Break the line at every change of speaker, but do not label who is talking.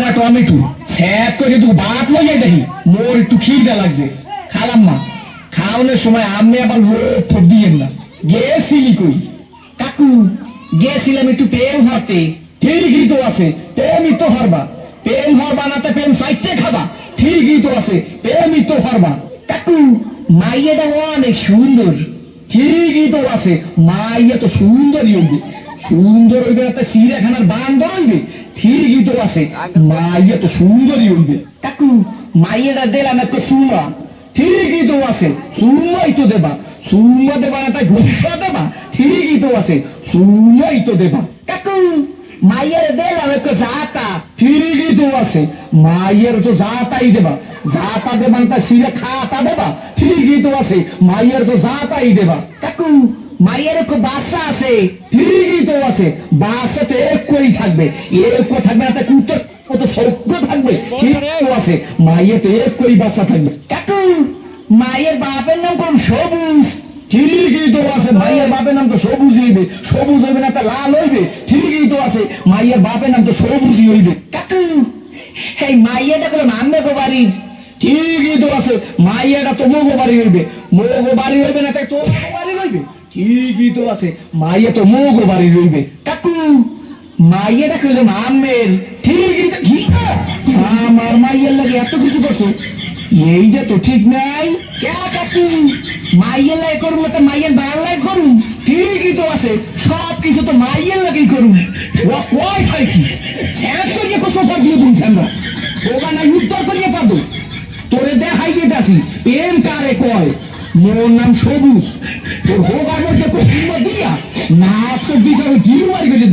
না tomato sap করে তুই ভাত লইয়া দেখি মোর একটু খিদা লাগছে। খালাম মা খাওয়ানোর সময় আমি আবার ঠোপ দিয়েন না গেছিলি কই? কাকু, গেছিলাম একটু প্রেম হতে ঠিকই তো আছে তো হরবা। হরবা না সাইতে খাবা। ঠিকই তো আছে, প্রেমই তো হরবা। কাকু, মাইয়াটা অনেক সুন্দর। ঠিকই তো আছে। মাইয়া তো সুন্দরই সুন্দর হইবে না তো চিড়িয়াখানার বান্দর হইবে। ঠিকই তো আছে। মাইয়া তো সুন্দরই হইবে। কাকু মাইয়াটা সুমা আছে সুমাই তো দেবা। সুমা দেবা না তাই ঘুষা দেবা। আছে সুমাই তো দেবা। মাইয়ের জাতা ঠিকই তো আছে, মাইয়ের তো জাতাই দেবা। জাতা দেবা না তাই সিরে খাতা দেবা। ঠিকই তো আছে, মাইয়ের তো জাতাই দেবা। কাকু মাইয়ের একটু বাচ্চা আছে তো আছে বাচ্চা তো এক করেই থাকবে। এক থাকবে না তাই কুত্তর কত সৌক্য থাকবে আছে মাইয়ের তো এক করেই বাচ্চা থাকবে। কাকু মায়ের বাপের নাম কোন? সবুজ। ঠিকই তো আছে, মাইয়ের বাপের নাম তো সবুজ হইবে। সবুজ হইবে না, তা লাল হইবে। ঠিকই তো আছে, মাইয়ের বাপের নাম তো সবুজই হইবে। কাকু, এই মাইয়াটা কোনো নামবে গো বাড়ির ঠিকই তো আছে, মাইয়াটা তো মোগো বাড়ি হইবে। মোগো বাড়ি হইবে না তাই তো বাড়ি হইবে? ঠিকই তো আছে? মাইয়া তো মোগো বাড়ি হইবে কাকু, মাইয়াটা কইলে আমের মাইয়ের লাগে এত কিছু করছ। তো ঠিক নাই। কে কাকু? মাইয়ের লাগে তো মাইয়ের বার লাগে করুন ঠিকই তো আছে। সব কিছু তো মাইয়ের লাগেই করুন ও কয় খাই কি? স্যার করিয়ে কোসো পর দিয়ে ওগা নাই উত্তর করিয়ে পাবো তোরে দেখাই দিতেছি। প্রেম কারে কয়? মোর নাম সবুজ। তোর হোক মধ্যে তো দিয়া না তোর দিকে গিরু মারি গেলে